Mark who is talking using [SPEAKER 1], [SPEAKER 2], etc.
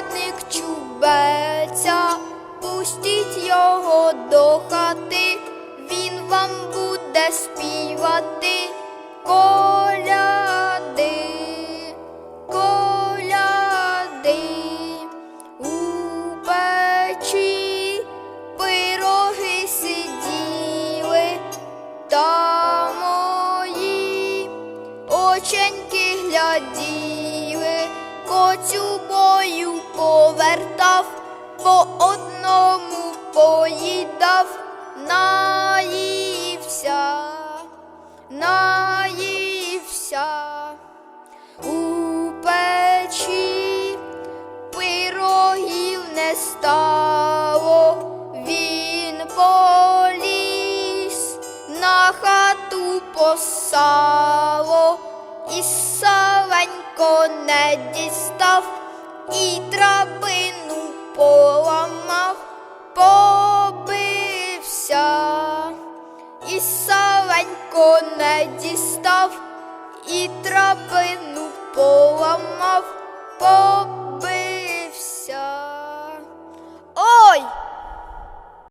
[SPEAKER 1] колядник чубеться, пустіть його до хати, він вам буде співати. Коляди, коляди у печі пироги сиділи та мої оченьки гляділи, коцю бою повертав, по одному поїдав, наївся, наївся. У печі пирогів не стало, він поліз на хату посало, і саленько не дістав, і драбину поламав, побився, і Савенько не дістав, і драбину поламав,